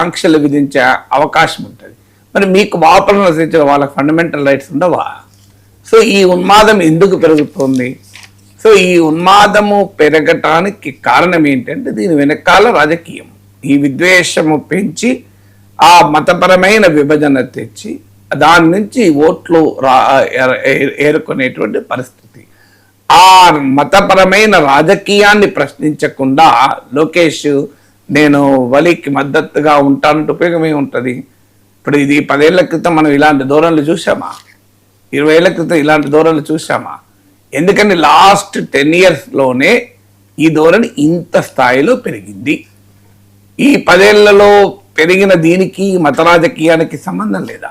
ఆంక్షలు విధించే అవకాశం ఉంటుంది. మరి మీకు వాపరణ రచించిన వాళ్ళకి ఫండమెంటల్ రైట్స్ ఉండవా? సో ఈ ఉన్మాదం ఎందుకు పెరుగుతుంది? సో ఈ ఉన్మాదము పెరగటానికి కారణం ఏంటంటే దీని వెనకాల రాజకీయం. ఈ విద్వేషము పెంచి ఆ మతపరమైన విభజన తెచ్చి దాని నుంచి ఓట్లు రా ఏరుకునేటువంటి పరిస్థితి. ఆ మతపరమైన రాజకీయాన్ని ప్రశ్నించకుండా లోకేష్ నేను వలికి మద్దతుగా ఉంటానంటే ఉపయోగమే ఉంటుంది ఇప్పుడు ఇది పదేళ్ళ క్రితం మనం ఇలాంటి ధోరణులు చూసామా ఇరవై ఏళ్ళ క్రితం ఇలాంటి ధోరణులు చూసామా ఎందుకని లాస్ట్ టెన్ ఇయర్స్లోనే ఈ ధోరణి ఇంత స్థాయిలో పెరిగింది. ఈ పదేళ్ళలో పెరిగిన దీనికి మత రాజకీయానికి సంబంధం లేదా?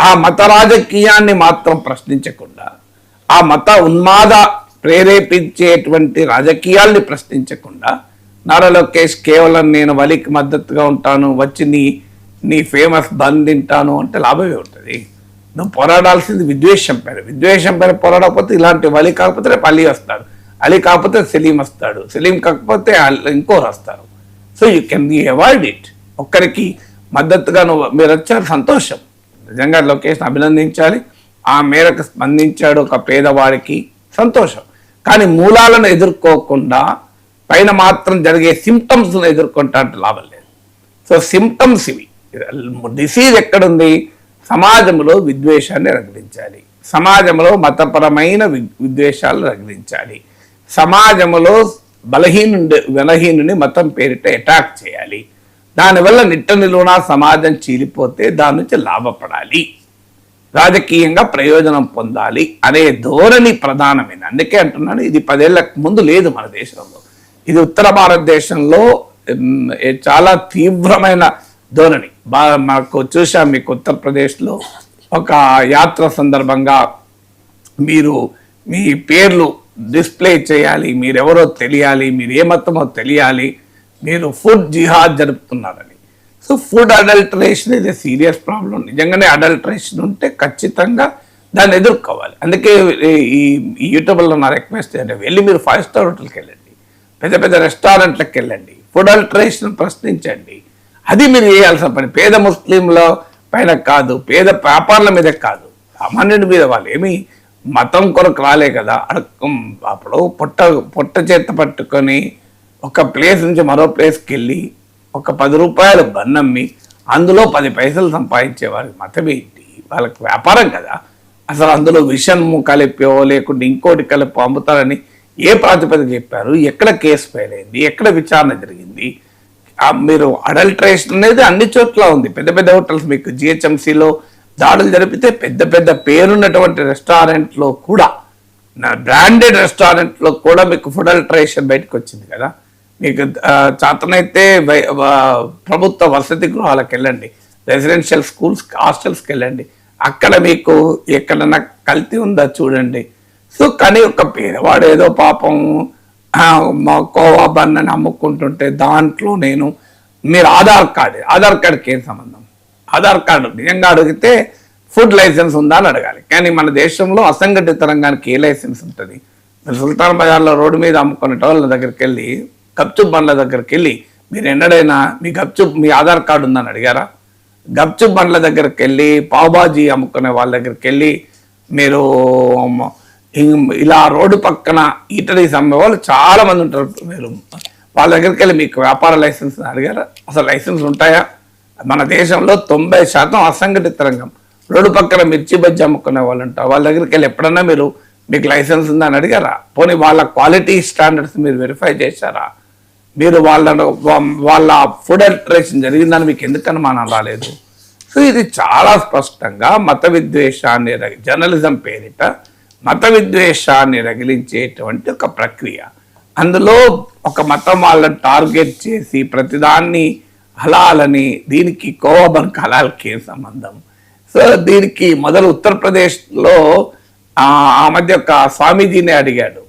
ఆ మత రాజకీయాన్ని మాత్రం ప్రశ్నించకుండా ఆ మత ఉన్మాద ప్రేరేపించేటువంటి రాజకీయాల్ని ప్రశ్నించకుండా నారా లోకేష్ కేవలం నేను వలికి మద్దతుగా ఉంటాను వచ్చి నీ నీ ఫేమస్ బంద్ తింటాను అంటే లాభమే ఉంటుంది. నువ్వు పోరాడాల్సింది విద్వేషం పైన విద్వేషం పైన పోరాడకపోతే ఇలాంటి వలి కాకపోతే రేపు అలీ వస్తాడు. అలీ కాకపోతే సలీం వస్తాడు. సలీం కాకపోతే ఇంకోరు వస్తారు. So you can be avoid it. ఒక్కరికి మద్దతుగా నువ్వు మీరు వచ్చారు సంతోషం. నిజంగా లొకేషన్ అభినందించాలి. ఆ మేరకు స్పందించాడు ఒక పేదవాడికి సంతోషం. కానీ మూలాలను ఎదుర్కోకుండా పైన మాత్రం జరిగే సిమ్టమ్స్ను ఎదుర్కొంటా అంటే లాభం లేదు. సో సిమ్టమ్స్ ఇవి. డిసీజ్ ఎక్కడుంది? సమాజంలో విద్వేషాన్ని రగిలించాలి. సమాజంలో మతపరమైన విద్వేషాలు రగిలించాలి. సమాజంలో బలహీనుడి బలహీనుని మతం పేరిట అటాక్ చేయాలి. దానివల్ల నిట్ట నిలువున సమాజం చీలిపోతే దాని నుంచి లాభపడాలి. రాజకీయంగా ప్రయోజనం పొందాలి అనే ధోరణి ప్రధానమైన అందుకే అంటున్నాను ఇది పదేళ్ళ ముందు లేదు మన దేశంలో. ఇది ఉత్తర భారతదేశంలో చాలా తీవ్రమైన ధోరణి. బా మాకు చూసాం మీకు ఉత్తరప్రదేశ్లో ఒక యాత్ర సందర్భంగా మీరు మీ పేర్లు డిస్ప్లే చేయాలి మీరెవరో తెలియాలి మీరు ఏ మతమో తెలియాలి మీరు ఫుడ్ జిహాద్ జరుపుతున్నారని. సో ఫుడ్ అడల్టరేషన్ ఇది సీరియస్ ప్రాబ్లం. నిజంగానే అడల్టరేషన్ ఉంటే ఖచ్చితంగా దాన్ని ఎదుర్కోవాలి. అందుకే ఈ- యూట్యూబ్లో నా రిక్వెస్ట్ అంటే వెళ్ళి మీరు ఫైవ్ స్టార్ హోటల్కి వెళ్ళండి. పెద్ద పెద్ద రెస్టారెంట్లకు వెళ్ళండి. ఫుడ్ అల్టరేషన్ ప్రశ్నించండి. అది మీరు చేయాల్సిన పని. పేద ముస్లింల పైన కాదు పేద వ్యాపారుల మీద కాదు. సామాన్యుడి మీద వాళ్ళు ఏమి మతం కొరకు రాలే కదా. అప్పుడు పొట్ట పొట్ట చేత పట్టుకొని ఒక ప్లేస్ నుంచి మరో ప్లేస్కి వెళ్ళి ఒక పది రూపాయలు బన్నమ్మి అందులో పది పైసలు సంపాదించే వారికి మతం ఏంటి? వాళ్ళకి వ్యాపారం కదా. అసలు అందులో విషము కలిపో లేకుంటే ఇంకోటి కలిపో అమ్ముతారని ఏ ప్రాతిపదిక చెప్పారు? ఎక్కడ కేసు ఫైల్ అయింది ఎక్కడ విచారణ జరిగింది? మీరు అడల్ట్రేషన్ అనేది అన్ని చోట్ల ఉంది. పెద్ద పెద్ద హోటల్స్ మీకు జిహెచ్ఎంసీలో దాడులు జరిపితే పెద్ద పెద్ద పేరున్నటువంటి రెస్టారెంట్లో కూడా నా బ్రాండెడ్ రెస్టారెంట్లో కూడా మీకు ఫుడ్ అల్టరేషన్ బయటకు వచ్చింది కదా? మీకు చేతనైతే ప్రభుత్వ వసతి గృహాలకు వెళ్ళండి. రెసిడెన్షియల్ స్కూల్స్ హాస్టల్స్కి వెళ్ళండి. అక్కడ మీకు ఎక్కడన్నా కల్తీ ఉందా చూడండి. సో కానీ ఒక పేదవాడు ఏదో పాపం మా కోవా బన్ అని అమ్ముకుంటుంటే దాంట్లో నేను మీరు ఆధార్ కార్డు ఆధార్ కార్డుకి ఏం సంబంధం? ఆధార్ కార్డు నిజంగా అడిగితే ఫుడ్ లైసెన్స్ ఉందా అని అడగాలి. కానీ మన దేశంలో అసంఘటిత రంగానికి ఏ లైసెన్స్ ఉంటుంది? మీరు సుల్తాన్ బజార్లో రోడ్డు మీద అమ్ముకునే వాళ్ళ దగ్గరికి వెళ్ళి గప్చుప్ బండ్ల దగ్గరికి వెళ్ళి మీరు ఎన్నడైనా మీ గప్చుప్ మీ ఆధార్ కార్డు ఉందని అడిగారా? గప్చుప్ బండ్ల దగ్గరికి వెళ్ళి పావుబాజీ అమ్ముకునే వాళ్ళ దగ్గరికి వెళ్ళి మీరు ఇలా రోడ్డు పక్కన ఈటరీ అమ్మే వాళ్ళు చాలా మంది ఉంటారు. మీరు వాళ్ళ దగ్గరికి వెళ్ళి మీకు వ్యాపార లైసెన్స్ అడిగారా? అసలు లైసెన్స్ ఉంటాయా? మన దేశంలో తొంభై శాతం అసంఘటిత రంగం. రోడ్డు పక్కన మిర్చి బజ్జి అమ్ముకునే వాళ్ళు ఉంటారు. వాళ్ళ దగ్గరికి వెళ్ళి ఎప్పుడన్నా మీరు మీకు లైసెన్స్ ఉందని అడిగారా? పోనీ వాళ్ళ క్వాలిటీ స్టాండర్డ్స్ మీరు వెరిఫై చేశారా? మీరు వాళ్ళను వాళ్ళ ఫుడ్ అల్టరేషన్ జరిగిందని మీకు ఎందుకు అనుమానం రాలేదు? సో ఇది చాలా స్పష్టంగా మత విద్వేషాన్ని జర్నలిజం పేరిట మత విద్వేషాన్ని రగిలించేటువంటి ఒక ప్రక్రియ. అందులో ఒక మతం వాళ్ళని టార్గెట్ చేసి ప్రతిదాన్ని హలాలని దీనికి కోవబన్ హలాల్కి ఏం సంబంధం. సో దీనికి మొదలు ఉత్తరప్రదేశ్లో ఆ మధ్య ఒక స్వామీజీని అడిగాడు.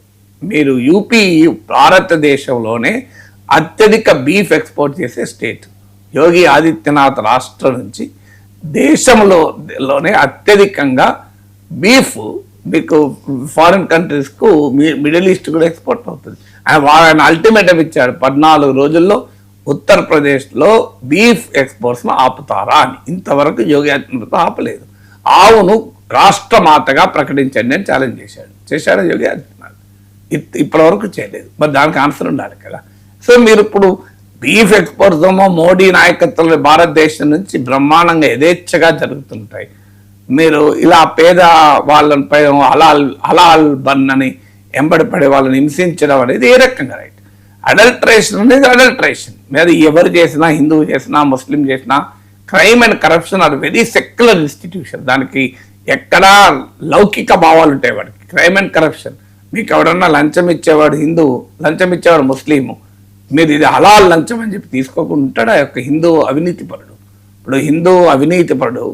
మీరు యూపీ భారతదేశంలోనే అత్యధిక బీఫ్ ఎక్స్పోర్ట్ చేసే స్టేట్. యోగి ఆదిత్యనాథ్ రాష్ట్రం నుంచి దేశంలోనే అత్యధికంగా బీఫ్ మీకు ఫారిన్ కంట్రీస్కు మిడిల్ ఈస్ట్ కూడా ఎక్స్పోర్ట్ అవుతుంది. ఆయన ఆయన అల్టిమేటం ఇచ్చాడు? పద్నాలుగు రోజుల్లో ఉత్తరప్రదేశ్లో బీఫ్ ఎక్స్పోర్ట్స్ను ఆపుతారా అని. ఇంతవరకు యోగి ఆదిత్యనాథ్ ఆపలేదు. ఆవును రాష్ట్రమాతగా ప్రకటించండి అని ఛాలెంజ్ చేశాడు. చేశాడు యోగి ఆదిత్యనాథ్? ఇప్- ఇప్పటి వరకు చేయలేదు. మరి దానికి ఆన్సర్ ఉండాలి కదా. సో మీరు ఇప్పుడు బీఫ్ ఎక్స్పోర్ట్స్ ఏమో మోడీ నాయకత్వంలో భారతదేశం నుంచి బ్రహ్మాండంగా యథేచ్ఛగా జరుగుతుంటాయి. మీరు ఇలా పేద వాళ్ళపై హలాల్ హలాల్ బన్ అని ఎంబడి పడే వాళ్ళని హింసించడం అనేది ఏ రకంగా రైట్ అడల్ట్రేషన్ అనేది అడల్ట్రేషన్ మీరు ఎవరు చేసినా హిందువు చేసినా ముస్లిం చేసినా crime and corruption are very secular institution దానికి ఎక్కడా లౌకిక భావాలు ఉంటాయి వాడికి. క్రైమ్ అండ్ కరప్షన్ మీకు ఎవడన్నా లంచం ఇచ్చేవాడు హిందూ లంచం ఇచ్చేవాడు ముస్లిము. మీరు ఇది హలాల్ లంచం అని చెప్పి తీసుకోకుండా ఉంటాడు? ఆ యొక్క హిందూ అవినీతిపరుడు. ఇప్పుడు హిందూ అవినీతిపరుడు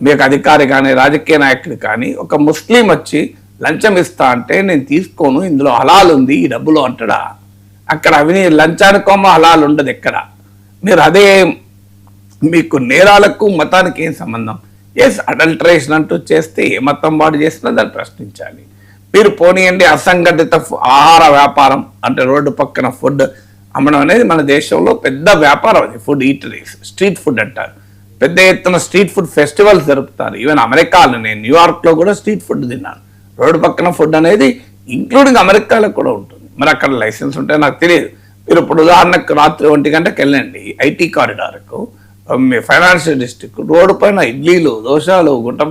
మీకు అధికారి కానీ రాజకీయ నాయకుడు కానీ ఒక ముస్లిం వచ్చి లంచం ఇస్తా అంటే నేను తీసుకోను ఇందులో హలాలు ఉంది ఈ డబ్బులు అంటాడా? అక్కడ అవినీ లంచానికోమో హలాలు ఉండదు ఎక్కడ? మీరు అదే మీకు నేరాలకు మతానికి ఏం సంబంధం? ఎస్ అడల్టరేషన్ అంటూ చేస్తే ఏ మతం వాడు చేసినా దాన్ని ప్రశ్నించాలి. మీరు పోనీయండి అసంఘటిత ఆహార వ్యాపారం అంటే రోడ్డు పక్కన ఫుడ్ అమ్మడం అనేది మన దేశంలో పెద్ద వ్యాపారం అది ఫుడ్ ఈటరీస్ స్ట్రీట్ ఫుడ్ అంటారు. పెద్ద ఎత్తున స్ట్రీట్ ఫుడ్ ఫెస్టివల్స్ జరుపుతారు. ఈవెన్ అమెరికాలో నేను న్యూయార్క్లో కూడా స్ట్రీట్ ఫుడ్ తిన్నాను. రోడ్డు పక్కన ఫుడ్ అనేది ఇంక్లూడింగ్ అమెరికాలో కూడా ఉంటుంది. మరి అక్కడ లైసెన్స్ ఉంటే నాకు తెలియదు. మీరు ఇప్పుడు ఉదాహరణకు రాత్రి ఒంటి గంటకు వెళ్ళండి. ఐటీ కారిడార్కు మీ ఫైనాన్షియల్ డిస్ట్రిక్ట్ రోడ్డు పైన ఇడ్లీలు దోశలు గుంట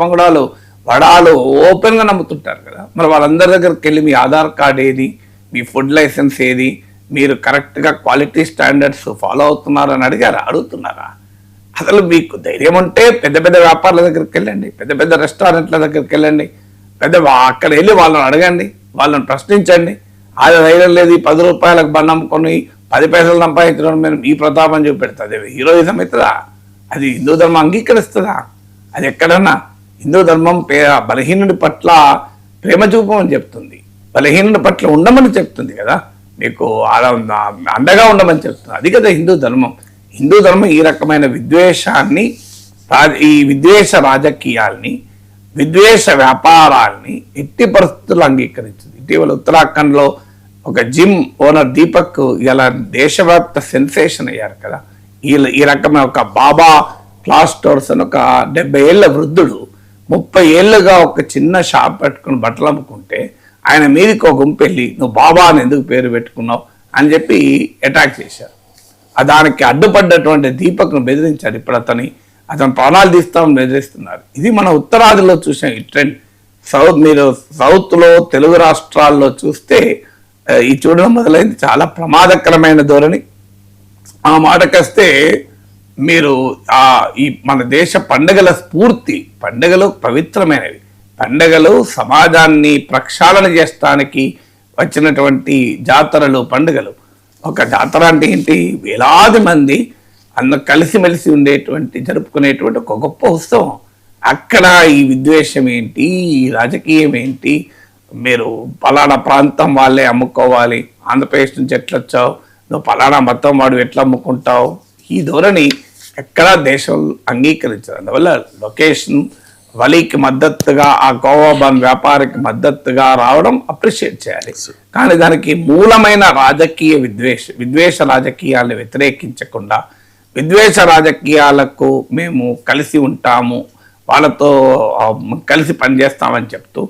వడాలు ఓపెన్గా నమ్ముతుంటారు కదా. మరి వాళ్ళందరి దగ్గరికి వెళ్ళి మీ ఆధార్ కార్డ్ ఏది మీ ఫుడ్ లైసెన్స్ ఏది మీరు కరెక్ట్గా క్వాలిటీ స్టాండర్డ్స్ ఫాలో అవుతున్నారని అడిగారా? అడుగుతున్నారా? అసలు మీకు ధైర్యం ఉంటే పెద్ద పెద్ద వ్యాపారుల దగ్గరికి వెళ్ళండి పెద్ద పెద్ద రెస్టారెంట్ల దగ్గరికి వెళ్ళండి పెద్ద అక్కడ వెళ్ళి వాళ్ళని అడగండి వాళ్ళని ప్రశ్నించండి. ఆ ధైర్యం లేదు ఈ పది రూపాయలకు బండి అమ్ముకొని పది పైసలు సంపాదించడం మీరు ఈ ప్రతాపం చూపెడుతుంది హీరోయిజం అవుతుందా అది హిందూ ధర్మం అంగీకరిస్తుందా? అది ఎక్కడన్నా? హిందూ ధర్మం పే బలహీనుడి పట్ల ప్రేమ చూపమని చెప్తుంది. బలహీనుడి పట్ల ఉండమని చెప్తుంది కదా. మీకు అలా అండగా ఉండమని చెప్తుంది. అది కదా హిందూ ధర్మం. హిందూ ధర్మం ఈ రకమైన విద్వేషాన్ని ఈ విద్వేష రాజకీయాల్ని విద్వేష వ్యాపారాల్ని ఎట్టి పరిస్థితుల్లో అంగీకరించింది. ఇటీవల ఉత్తరాఖండ్లో ఒక జిమ్ ఓనర్ దీపక్ ఇలా దేశవ్యాప్త సెన్సేషన్ అయ్యారు కదా. ఈ ఈ రకమైన ఒక బాబా క్లాస్ స్టోర్స్ అని ఒక డెబ్బై ఏళ్ళ వృద్ధుడు ముప్పై ఏళ్ళుగా ఒక చిన్న షాప్ పెట్టుకుని బట్టలు అమ్ముకుంటే ఆయన మీదకి ఒక గుంపు వెళ్ళి నువ్వు బాబా అని ఎందుకు పేరు పెట్టుకున్నావు అని చెప్పి అటాక్ చేశారు. దానికి అడ్డుపడ్డటువంటి దీపక్ను బెదిరించారు. ఇప్పుడు అతని అతను ప్రాణాలు తీస్తామని బెదిరిస్తున్నారు. ఇది మన ఉత్తరాదిలో చూసాం ఈ ట్రెండ్ సౌత్ మీరు సౌత్లో తెలుగు రాష్ట్రాల్లో చూస్తే ఈ చూడడం మొదలైంది. చాలా ప్రమాదకరమైన ధోరణి. ఆ మాటకొస్తే మీరు ఆ ఈ మన దేశ పండగల స్ఫూర్తి పండగలు పవిత్రమైనవి. పండగలు సమాజాన్ని ప్రక్షాళన చేస్తానికి వచ్చినటువంటి జాతరలు పండుగలు. ఒక జాతర అంటే ఏంటి? వేలాది మంది అందరు కలిసిమెలిసి ఉండేటువంటి జరుపుకునేటువంటి ఒక గొప్ప ఉత్సవం. అక్కడ ఈ విద్వేషం ఏంటి? ఈ రాజకీయం ఏంటి? మీరు పలానా ప్రాంతం వాళ్ళే అమ్ముకోవాలి. ఆంధ్రప్రదేశ్ నుంచి ఎట్లా వచ్చావు నువ్వు పలానా మతం వాడు ఎట్లా అమ్ముకుంటావు? ఈ ధోరణి ఎక్కడా దేశం అంగీకరించదు. అందువల్ల లొకేషన్ వలీకి మద్దతుగా ఆ గోవాబాన్ వ్యాపారికి మద్దతుగా రావడం అప్రిషియేట్ చేయాలి. కానీ దానికి మూలమైన రాజకీయ విద్వేష విద్వేష రాజకీయాలను వ్యతిరేకించకుండా విద్వేష రాజకీయాలకు మేము కలిసి ఉంటాము వాళ్ళతో కలిసి పనిచేస్తామని చెప్తూ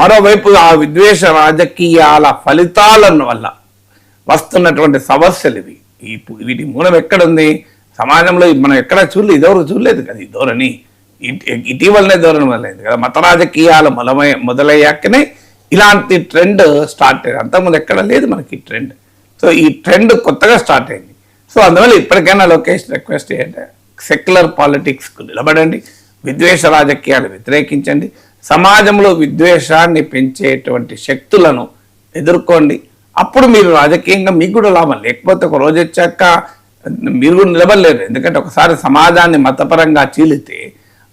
మరోవైపు ఆ విద్వేష రాజకీయాల ఫలితాలను వల్ల వస్తున్నటువంటి సమస్యలు ఇవి. ఈ వీటి మూలం ఎక్కడుంది? సమాజంలో మనం ఎక్కడ చూడలేదు ఇదెవరు చూడలేదు కదా ఈ ధోరణి. ఇటీవలనే ధోరణి మొదలైంది కదా. మత రాజకీయాలు మొదలై మొదలయ్యాకనే ఇలాంటి ట్రెండ్ స్టార్ట్ అయింది. అంతకుముందు ఎక్కడ లేదు మనకి ఈ ట్రెండ్. సో ఈ ట్రెండ్ కొత్తగా స్టార్ట్ అయింది. సో అందువల్ల ఇప్పటికైనా లోకేష్ రిక్వెస్ట్ ఏంటంటే సెక్యులర్ పాలిటిక్స్కు నిలబడండి. విద్వేష రాజకీయాలు వ్యతిరేకించండి. సమాజంలో విద్వేషాన్ని పెంచేటువంటి శక్తులను ఎదుర్కోండి. అప్పుడు మీరు రాజకీయంగా మీకు కూడా లాభం. లేకపోతే ఒక రోజు వచ్చాక మీరు కూడా నిలబడలేరు. ఎందుకంటే ఒకసారి సమాజాన్ని మతపరంగా చీలితే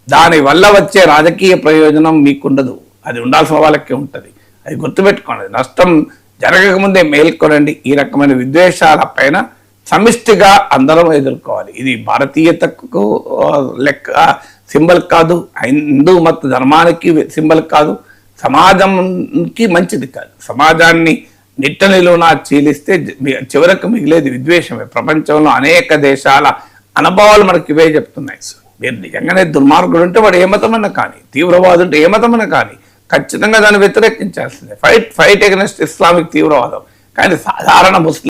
దానివల్ల వచ్చే రాజకీయ ప్రయోజనం మీకుండదు. అది ఉండాల్సిన వాళ్ళకే ఉంటుంది. అది గుర్తుపెట్టుకోండి. నష్టం జరగకముందే మేల్కొనండి ఈ రకమైన విద్వేషాల పైన సమిష్టిగా అందరం ఎదుర్కోవాలి. ఇది భారతీయతకు లెక్క సింబల్ కాదు. హిందూ మత ధర్మానికి సింబల్ కాదు. సమాజంకి మంచిది కాదు. సమాజాన్ని నిట్ట నిలువునా చీలిస్తే చివరకు మిగిలేది విద్వేషమే. ప్రపంచంలో అనేక దేశాల అనుభవాలు మనకి ఇవే చెప్తున్నాయి మీరు నిజంగానే దుర్మార్గుడు ఉంటే వాడు ఏ మతమన్నా కానీ తీవ్రవాదుడు ఉంటే ఏ మతమన్నా కానీ ఖచ్చితంగా దాన్ని వ్యతిరేకించాల్సిందే. ఫైట్ ఫైట్ అగెన్స్ట్ ఇస్లామిక్ తీవ్రవాదం. కానీ సాధారణ ముస్లిం